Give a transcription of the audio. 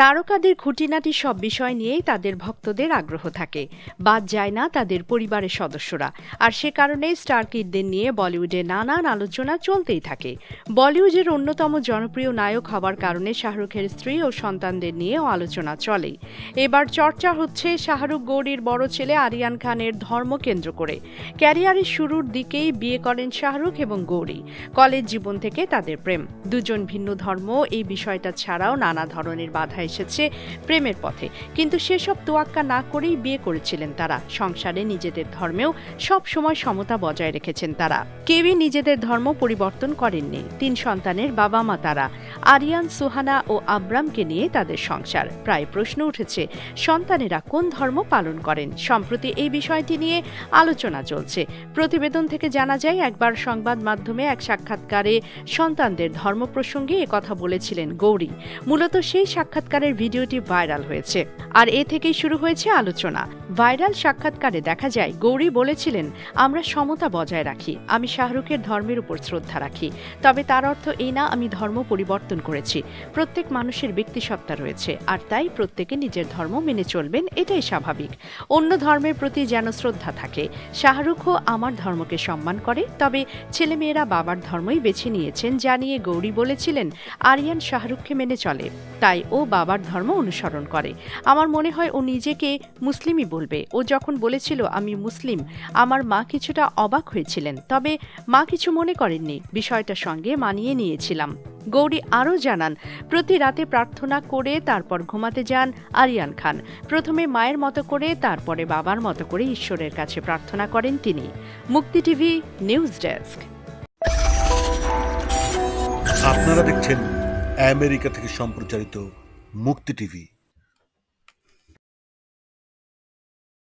তারকাদের খুঁটিনাটি সব বিষয় নিয়েই তাদের ভক্তদের আগ্রহ থাকে। বাদ যায় না তাদের পরিবারের সদস্যরা। আর সে কারণে স্টার কিডদের নিয়ে বলিউডে নানান আলোচনা চলতেই থাকে। বলিউডের অন্যতম জনপ্রিয় নায়ক হওয়ার কারণে শাহরুখের স্ত্রী ও সন্তানদের নিয়েও আলোচনা চলেই। এবার চর্চা হচ্ছে শাহরুখ গৌরীর বড় ছেলে আরিয়ান খানের ধর্ম কেন্দ্র করে। ক্যারিয়ারের শুরুর দিকেই বিয়ে করেন শাহরুখ এবং গৌরী কলেজ জীবন থেকে তাদের প্রেম। দুজন ভিন্ন ধর্ম, এই বিষয়টা ছাড়াও নানা ধরনের বাধা এসেছে প্রেমের পথে। কিন্তু সেসব তোয়াক্কা না করেই বিয়ে করেছিলেন তারা। সংসারে নিজেদের ধর্মেও সব সময় সমতা বজায় রেখেছেন তারা। কেউই নিজেদের ধর্ম পরিবর্তন করেননি। তিন সন্তানের বাবা মা তারা। আরিয়ান, সুহানা ও আব্রামকে নিয়ে তাদের সংসার। প্রায় প্রশ্ন উঠেছে, সন্তানেরা কোন ধর্ম পালন করেন? সম্প্রতি এই বিষয়টি নিয়ে আলোচনা চলছে। প্রতিবেদন থেকে জানা যায়, একবার সংবাদ মাধ্যমে এক সাক্ষাৎকারে সন্তানদের ধর্ম প্রসঙ্গে কথা বলেছিলেন গৌরী। মূলত সেই সাক্ষাৎকারের ভিডিওটি ভাইরাল হয়েছে। আর এ থেকেই শুরু হয়েছে আলোচনা। ভাইরাল সাক্ষাৎকারে দেখা যায়, গৌরী বলেছিলেন, আমরা সমতা বজায় রাখি। আমি শাহরুখের ধর্মের উপর শ্রদ্ধা রাখি। তবে তার অর্থ এই না, আমি ধর্ম পরিবর্তন করেছি। প্রত্যেক মানুষের ব্যক্তিসত্তা রয়েছে, আর তাই প্রত্যেকে নিজের ধর্ম মেনে চলবেন, এটাই স্বাভাবিক। অন্য ধর্মের প্রতি যেন শ্রদ্ধা থাকে, শাহরুখও আমার ধর্মকে সম্মান করে, তবে ছেলেমেয়েরা বাবার ধর্মই বেছে নিয়েছেন জানিয়ে গৌরী বলেছিলেন, আরিয়ান শাহরুখকে মেনে চলে। তাই ও বাবার ধর্ম অনুসরণ করে। আমার মনে হয় ও নিজেকে মুসলিমই বলবে। ও যখন বলেছিল, আমি মুসলিম আমার মা কিছুটা অবাক হয়েছিলেন। তবে মা কিছু মনে করেননি, বিষয়টার সঙ্গে মানিয়ে নিয়েছিলাম। গৌরী আরও জানান, প্রতি রাতে প্রার্থনা করে তারপর ঘুমাতে যান আরিয়ান খান। প্রথমে মায়ের মতো করে, তারপরে বাবার মতো করে ঈশ্বরের কাছে প্রার্থনা করেন তিনি। মুক্তি টিভি, নিউজ ডেস্ক। আপনারা দেখছেন আমেরিকা থেকে সম্প্রচারিত মুক্তি টিভি।